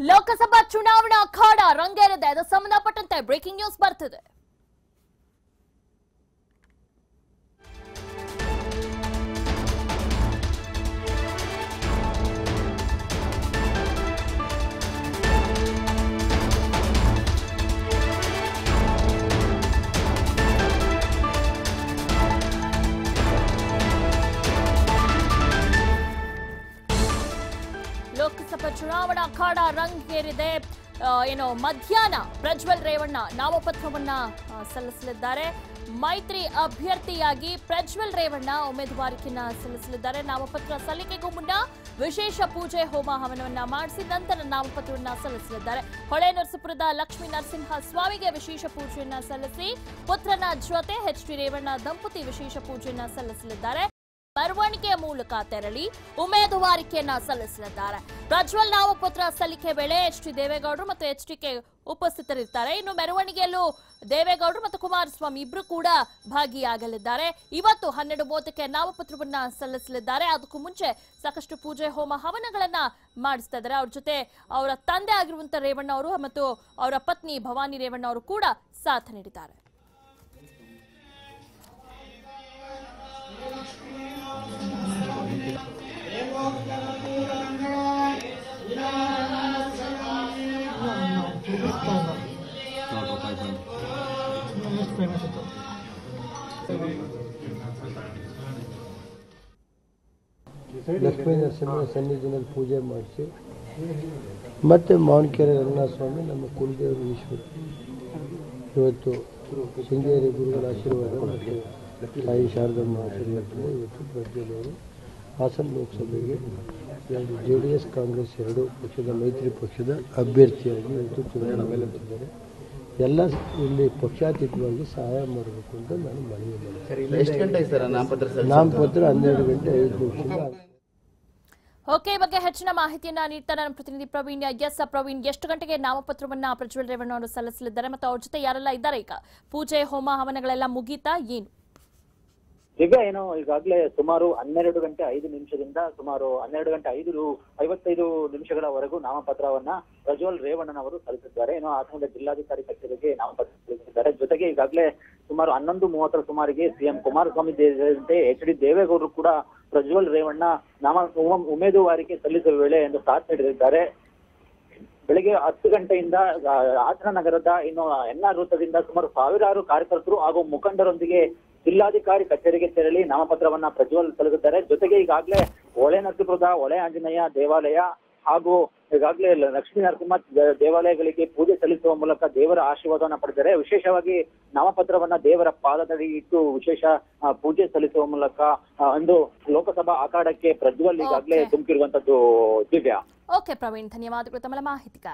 ಲೋಕಸಭಾ ಚುನಾವಣಾ ಅಖಾಡ ರಂಗೇರಿದೆ. ಅದು ಸಂಬಂಧಪಟ್ಟಂತೆ ಬ್ರೇಕಿಂಗ್ ನ್ಯೂಸ್ ಬರ್ತಿದೆ. ಚುನಾವಣಾ ಅಖಾಡ ರಂಗೇರಿದೆ ಏನು, ಮಧ್ಯಾಹ್ನ ಪ್ರಜ್ವಲ್ ರೇವಣ್ಣ ನಾಮಪತ್ರವನ್ನ ಸಲ್ಲಿಸಲಿದ್ದಾರೆ. ಮೈತ್ರಿ ಅಭ್ಯರ್ಥಿಯಾಗಿ ಪ್ರಜ್ವಲ್ ರೇವಣ್ಣ ಉಮೇದುವಾರಿಕೆಯನ್ನ ಸಲ್ಲಿಸಲಿದ್ದಾರೆ. ನಾಮಪತ್ರ ಸಲ್ಲಿಕೆಗೂ ಮುನ್ನ ವಿಶೇಷ ಪೂಜೆ, ಹೋಮ ಹವನವನ್ನ ಮಾಡಿಸಿ ನಂತರ ನಾಮಪತ್ರವನ್ನ ಸಲ್ಲಿಸಲಿದ್ದಾರೆ. ಹೊಳೆ ನರಸೀಪುರದ ಲಕ್ಷ್ಮೀ ನರಸಿಂಹ ಸ್ವಾಮಿಗೆ ವಿಶೇಷ ಪೂಜೆಯನ್ನ ಸಲ್ಲಿಸಿ ಪುತ್ರನ ಜೊತೆ ಎಚ್ ಡಿ ರೇವಣ್ಣ ದಂಪತಿ ವಿಶೇಷ ಪೂಜೆಯನ್ನ ಸಲ್ಲಿಸಲಿದ್ದಾರೆ. ಮೆರವಣಿಗೆಯ ಮೂಲಕ ತೆರಳಿ ಉಮೇದುವಾರಿಕೆಯನ್ನ ಸಲ್ಲಿಸಲಿದ್ದಾರೆ. ಪ್ರಜ್ವಲ್ ನಾಮಪತ್ರ ಸಲ್ಲಿಕೆ ವೇಳೆ ಎಚ್ ಡಿ ದೇವೇಗೌಡರು ಮತ್ತು ಎಚ್ ಡಿಕೆ ಉಪಸ್ಥಿತರಿರ್ತಾರೆ. ಇನ್ನು ಮೆರವಣಿಗೆಯಲ್ಲೂ ದೇವೇಗೌಡರು ಮತ್ತು ಕುಮಾರಸ್ವಾಮಿ ಇಬ್ರು ಕೂಡ ಭಾಗಿಯಾಗಲಿದ್ದಾರೆ. ಇವತ್ತು ಹನ್ನೆರಡು ಮೂವತ್ತಕ್ಕೆ ನಾಮಪತ್ರವನ್ನ ಸಲ್ಲಿಸಲಿದ್ದಾರೆ. ಅದಕ್ಕೂ ಮುಂಚೆ ಸಾಕಷ್ಟು ಪೂಜೆ ಹೋಮ ಹವನಗಳನ್ನ ಮಾಡಿಸ್ತಾ ಇದ್ದಾರೆ. ಅವ್ರ ಜೊತೆ ಅವರ ತಂದೆ ಆಗಿರುವಂತ ರೇವಣ್ಣ ಅವರು ಮತ್ತು ಅವರ ಪತ್ನಿ ಭವಾನಿ ರೇವಣ್ಣ ಅವರು ಕೂಡ ಸಾಥ್ ನೀಡಿದ್ದಾರೆ. ಲಕ್ಷ್ಮೀ ನರಸಿಂಹ ಸನ್ನಿಧಿನಲ್ಲಿ ಪೂಜೆ ಮಾಡಿಸಿ, ಮತ್ತು ಮಾವನಕೆರೆ ರಂಗನಾಥ ಸ್ವಾಮಿ ನಮ್ಮ ಕುಲದೇವರು ಈಶ್ವರ. ಇವತ್ತು ಶೃಂಗೇರಿ ಗುರುಗಳ ಆಶೀರ್ವಾದ ಮತ್ತು ತಾಯಿ ಶಾರದಮ್ಮ ಆಶೀರ್ವಾದದಿಂದ ಇವತ್ತು ಪ್ರಜ್ವಲವರು ಹಾಸನ ಲೋಕಸಭೆಗೆ ಎರಡು ಜೆ ಡಿ ಎಸ್ ಕಾಂಗ್ರೆಸ್ ಎರಡು ಪಕ್ಷದ ಮೈತ್ರಿ ಪಕ್ಷದ ಅಭ್ಯರ್ಥಿಯಾಗಿ ಇವತ್ತು ಚುನಾವಣೆ ನಿಂತಿದ್ದಾರೆ ಎಲ್ಲ ಇಲ್ಲಿ ಪಕ್ಷಾತೀತವಾಗಿ ಸಹಾಯ ಮಾಡಬೇಕು ಅಂತ ನಾನು ಮನವಿ ಮಾಡಿದ್ದೇನೆ ಎಷ್ಟು ಗಂಟೆಗೆ ಸರ್ ನಾಮಪತ್ರ ಹನ್ನೆರಡು ಗಂಟೆ ಐದು ನಿಮಿಷ. ಓಕೆ ಈ ಬಗ್ಗೆ ಹೆಚ್ಚಿನ ಮಾಹಿತಿಯನ್ನು ನೀಡ್ತಾರೆ ನನ್ನ ಪ್ರತಿನಿಧಿ ಪ್ರವೀಣ್. ಎಸ್ ಪ್ರವೀಣ್ ಎಷ್ಟು ಗಂಟೆಗೆ ನಾಮಪತ್ರವನ್ನ ಪ್ರಜ್ವಲ್ ರೇವಣ್ಣ ಅವರು ಸಲ್ಲಿಸಲಿದ್ದಾರೆ ಮತ್ತು ಅವ್ರ ಜೊತೆ ಯಾರೆಲ್ಲ ಇದ್ದಾರೆ? ಈಗ ಪೂಜೆ ಹೋಮ ಹವನಗಳೆಲ್ಲ ಮುಗೀತಾ? ಏನು? ಈಗ ಏನು, ಈಗಾಗಲೇ ಸುಮಾರು ಹನ್ನೆರಡು ಗಂಟೆ ಐದು ನಿಮಿಷದಿಂದ ಸುಮಾರು ಹನ್ನೆರಡು ಗಂಟೆ ಐದು ಐವತ್ತೈದು ನಿಮಿಷಗಳವರೆಗೂ ನಾಮಪತ್ರವನ್ನ ಪ್ರಜ್ವಲ್ ರೇವಣ್ಣನವರು ಸಲ್ಲಿಸಿದ್ದಾರೆ. ಏನೋ ಆತಂಕ ಜಿಲ್ಲಾಧಿಕಾರಿ ಕಚೇರಿಗೆ ನಾಮಪತ್ರ ಸಲ್ಲಿಸಿದ್ದಾರೆ. ಜೊತೆಗೆ ಈಗಾಗಲೇ ಸುಮಾರು ಹನ್ನೊಂದು ಮೂವತ್ತರ ಸುಮಾರಿಗೆ ಸಿಎಂ ಕುಮಾರಸ್ವಾಮಿ ಸೇರಿದಂತೆ ಎಚ್ ಡಿ ದೇವೇಗೌಡರು ಕೂಡ ಪ್ರಜ್ವಲ್ ರೇವಣ್ಣ ನಾಮ, ಉಮ- ಉಮೇದುವಾರಿಕೆ ಸಲ್ಲಿಸುವ ವೇಳೆ ಎಂದು ಸಾಥ್ ನೀಡಿದ್ದಾರೆ. ಬೆಳಿಗ್ಗೆ ಹತ್ತು ಗಂಟೆಯಿಂದ ಹಾಸನ ನಗರದ ಇನ್ನು, ಎನ್ಆರ್ ವೃತ್ತದಿಂದ ಸುಮಾರು ಸಾವಿರಾರು ಕಾರ್ಯಕರ್ತರು ಹಾಗೂ ಮುಖಂಡರೊಂದಿಗೆ ಜಿಲ್ಲಾಧಿಕಾರಿ ಕಚೇರಿಗೆ ತೆರಳಿ ನಾಮಪತ್ರವನ್ನ ಪ್ರಜ್ವಲ್ ಸಲ್ಲಿಸಿದ್ದಾರೆ ಜೊತೆಗೆ ಈಗಾಗಲೇ ಹೊಳೆ ನರಸೀಪುರದ ಹೊಳೆ ಆಂಜನೇಯ ದೇವಾಲಯ ಹಾಗೂ ಈಗಾಗಲೇ ಲಕ್ಷ್ಮೀ ನರಸಿಂಹ ದೇವಾಲಯಗಳಿಗೆ ಪೂಜೆ ಸಲ್ಲಿಸುವ ಮೂಲಕ ದೇವರ ಆಶೀರ್ವಾದವನ್ನ ಪಡೆದರೆ ವಿಶೇಷವಾಗಿ ನಾಮಪತ್ರವನ್ನ ದೇವರ ಪಾದದಡಿ ಇಟ್ಟು ವಿಶೇಷ ಪೂಜೆ ಸಲ್ಲಿಸುವ ಮೂಲಕ ಒಂದು ಲೋಕಸಭಾ ಅಖಾಡಕ್ಕೆ ಪ್ರಜ್ವಲ್ ಈಗಾಗಲೇ ತುಂಬಿರುವಂತದ್ದು ಧುಮುಕಿರುವಂತದ್ದು ದಿವ್ಯಾ. ಓಕೆ ಪ್ರವೀಣ್ ಧನ್ಯವಾದಗಳು. ತಮ್ಮ ಮಾಹಿತಿಗಾಗಿ.